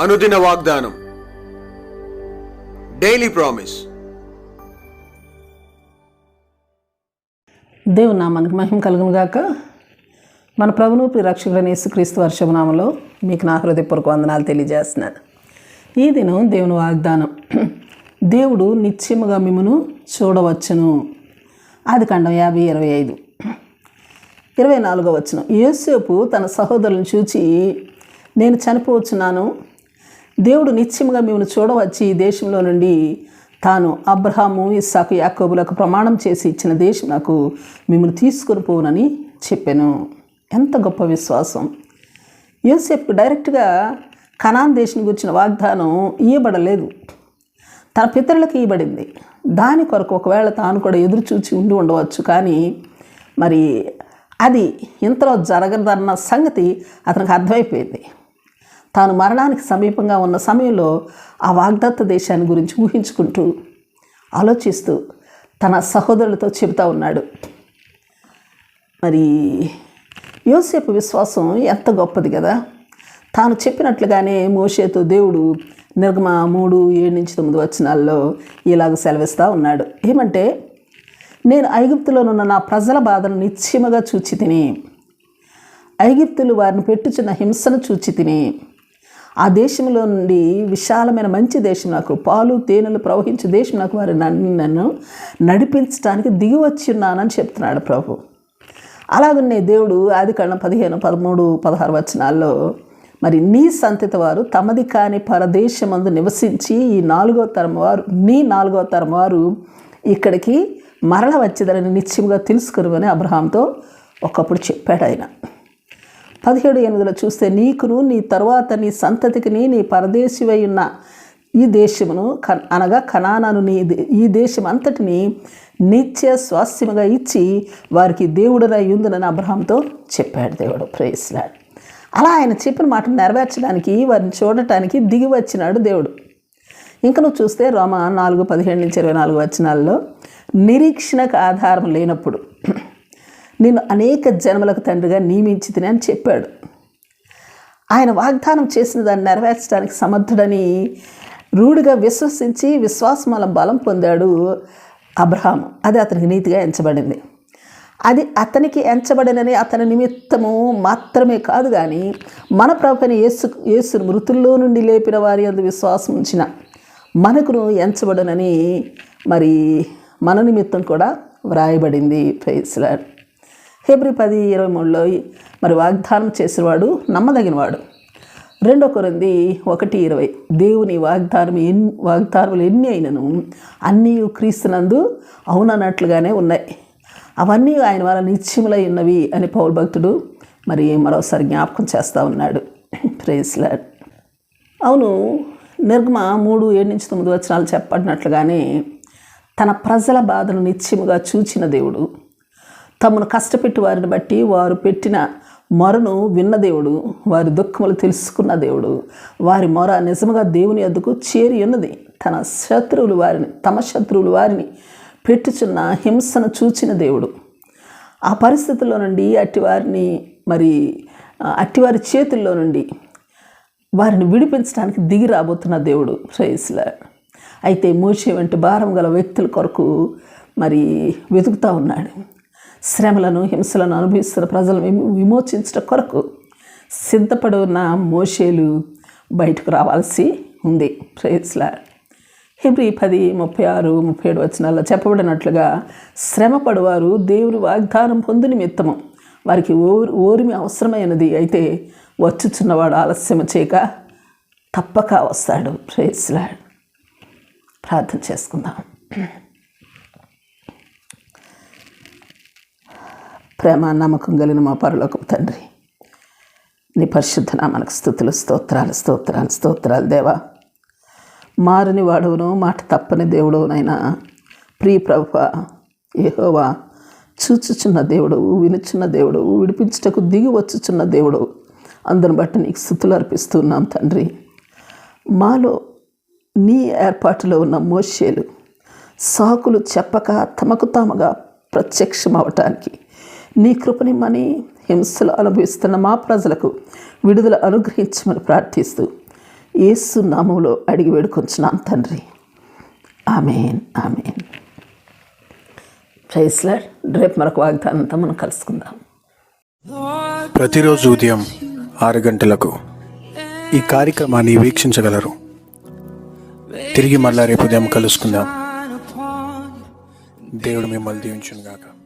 అనుదిన వాగ్దానం. Daily promise దేవు నామానికి మహిమ కలుగును గాక మన ప్రభును రక్షకుడైన యేసుక్రీస్తు వర్షభనామంలో మీకు నా హృదయపూర్వక వందనాలు తెలియజేస్తున్నాను. ఈ దినం దేవుని వాగ్దానం. దేవుడు నిత్యముగా మిమ్మను చూడవచ్చును. ఆది ఖండం యాభై ఇరవై ఐదు. ఇరవై నాలుగో వచ్చిన యేసేపు తన సహోదరులను చూచి నేను చనిపోవచ్చున్నాను దేవుడు నిత్యముగా మిమ్మల్ని చూడవచ్చి ఈ దేశంలో నుండి తాను అబ్రహాము ఇస్సాకు యాకోబులకు ప్రమాణం చేసి ఇచ్చిన దేశం నాకు మిమ్మల్ని తీసుకుని పోనని చెప్పాను. ఎంత గొప్ప విశ్వాసం. యూసేఫ్కి డైరెక్ట్గా కనాన్ దేశం గురించిన వాగ్దానం ఇవ్వబడలేదు తన పితరులకు ఇవ్వబడింది దాని కొరకు ఒకవేళ తాను కూడా ఎదురు చూచి ఉండి ఉండవచ్చు. కానీ మరి అది ఇంతలో జరగదన్న సంగతి అతనికి అర్థమైపోయింది. తాను మరణానికి సమీపంగా ఉన్న సమయంలో ఆ వాగ్దత్త దేశాన్ని గురించి ఊహించుకుంటూ ఆలోచిస్తూ తన సహోదరులతో చెబుతా ఉన్నాడు. మరి యోసేపు విశ్వాసం ఎంత గొప్పది కదా? తాను చెప్పినట్లుగానే మోషేతో దేవుడు నిర్గమ మూడు ఏడు నుంచి తొమ్మిది వచనాల్లో ఇలాగ సెలవిస్తూ ఉన్నాడు. ఏమంటే నేను ఐగుప్తులోనున్న నా ప్రజల బాధను నిశ్చయముగా చూచి తిని ఐగుప్తులు వారిని పెట్టుచున్న హింసను చూచి తిని ఆ దేశంలో నుండి విశాలమైన మంచి దేశం నాకు పాలు తేనెలు ప్రవహించే దేశం నాకు వారి నన్ను నన్ను నడిపించడానికి దిగి వచ్చి ఉన్నానని చెప్తున్నాడు ప్రభు. అలాగనే దేవుడు ఆది కాండం పదిహేను పదమూడు పదహారు వచనాల్లో మరి నీ సంతతి వారు తమది కాని పరదేశమందు నివసించి ఈ నాలుగో తరం వారు నీ నాలుగో తరం వారు ఇక్కడికి మరల వచ్చేదని నిశ్చయంగా తెలుసుకురువని అబ్రహాంతో ఒకప్పుడు చెప్పాడు ఆయన. పదిహేడు ఎనిమిదిలో చూస్తే నీకును నీ తరువాత నీ సంతతికిని నీ పరదేశివై ఉన్న ఈ దేశమును క అనగా కనానాను నీ దే- ఈ దేశం అంతటిని నిత్య స్వాస్థ్యముగా ఇచ్చి వారికి దేవుడునై ఉందని అబ్రహాంతో చెప్పాడు దేవుడు. ప్రేసినాడు అలా ఆయన చెప్పిన మాట నెరవేర్చడానికి వారిని చూడటానికి దిగి వచ్చినాడు దేవుడు. ఇంకా నువ్వు చూస్తే రోమ నాలుగు పదిహేడు నుంచి ఇరవై నాలుగు వచనాల్లో నిరీక్షణకు ఆధారం లేనప్పుడు నిన్ను అనేక జన్మలకు తండ్రిగా నియమించితిని అని చెప్పాడు. ఆయన వాగ్దానం చేసిన దాన్ని నెరవేర్చడానికి సమర్థుడని రూఢిగా విశ్వసించి విశ్వాసమల బలం పొందాడు అబ్రహాం అది అతనికి నీతిగా ఎంచబడింది. అది అతనికి ఎంచబడినని అతని నిమిత్తము మాత్రమే కాదు కానీ మన ప్రభుని యేసు యేసును మృతుల్లో నుండి లేపిన వారి అందు విశ్వాసం ఉంచిన మనకును ఎంచబడనని మరి మన నిమిత్తం కూడా వ్రాయబడింది. ప్రైస్లాడ్ హెబ్రి పది ఇరవై మూడులో మరి వాగ్దానం చేసేవాడు నమ్మదగినవాడు. రెండో కొరింది ఒకటి ఇరవై. దేవుని వాగ్దానం ఎన్ని వాగ్దానములు ఎన్ని అయినను అన్నీ క్రీస్తునందు అవునన్నట్లుగానే ఉన్నాయి. అవన్నీ ఆయన వల్ల నిత్యములై ఉన్నవి అని పౌరు భక్తుడు మరి మరోసారి జ్ఞాపకం చేస్తూ ఉన్నాడు. ప్రేస్లాడ్ అవును నిర్గమ మూడు ఏడు నుంచి తొమ్మిది వచనాలు చెప్పబడినట్లుగానే తన ప్రజల బాధను నిత్యముగా చూచిన దేవుడు తమను కష్టపెట్టి వారిని బట్టి వారు పెట్టిన మొరను విన్న దేవుడు వారి దుఃఖములు తెలుసుకున్న దేవుడు. వారి మొర నిజముగా దేవుని అందుకు చేరి ఉన్నది. తన శత్రువులు వారిని తమ శత్రువులు వారిని పెట్టుచున్న హింసను చూచిన దేవుడు. ఆ పరిస్థితుల్లో నుండి అట్టివారిని మరి అట్టివారి చేతుల్లో నుండి వారిని విడిపించడానికి దిగి రాబోతున్న దేవుడు. ప్రైస్లా అయితే మోసే వంటి భారం గల వ్యక్తుల కొరకు మరి వెతుకుతూ ఉన్నాడు. శ్రమలను హింసలను అనుభవిస్తున్న ప్రజలను విమోచించట కొరకు సిద్ధపడి ఉన్న మోషేలు బయటకు రావాల్సి ఉంది. ప్రేస్లా హిబ్రి పది ముప్పై ఆరు ముప్పై ఏడు వచనాల్లో చెప్పబడినట్లుగా శ్రమపడువారు దేవుని వాగ్దానం పొందు నిమిత్తము. వారికి ఓరి ఓరిమి అవసరమైనది అయితే వచ్చుచున్నవాడు ఆలస్యం చేయక తప్పక వస్తాడు. ప్రేస్లాడ్ ప్రార్థన చేసుకుందాం. ప్రేమ నమ్మకం కలిగిన మా పరలోకం తండ్రి. నీ పరిశుద్ధ నామనకు స్థుతులు స్తోత్రాలు స్తోత్రాలు స్తోత్రాలు దేవా. మారని వాడును మాట తప్పని దేవుడునైనా ప్రియ ప్రభు ఏహోవా చూచుచున్న దేవుడు వినుచున్న దేవుడు విడిపించుటకు దిగి వచ్చుచున్న దేవుడు అందరిని బట్టి నీకు స్థుతులు అర్పిస్తున్నాం తండ్రి. మాలో నీ ఏర్పాటులో ఉన్న మోషేలు సాకులు చెప్పక తమకు తాముగా ప్రత్యక్షం అవటానికి నీ కృపనిమ్మని హింసలు అనుభవిస్తున్న మా ప్రజలకు విడుదల అనుగ్రహించమని ప్రార్థిస్తూ ఏసు నామంలో అడిగి వేడుకొంచున్నాం తండ్రి. Amen amen. ప్రైస్లర్ రేపు మరొక వాగ్దానంతో మనం కలుసుకుందాం. ప్రతిరోజు ఉదయం ఆరు గంటలకు ఈ కార్యక్రమాన్ని వీక్షించగలరు. తిరిగి మళ్ళా రేపు ఉదయం కలుసుకుందాం. దేవుడు మిమ్మల్ని దీవించును గాక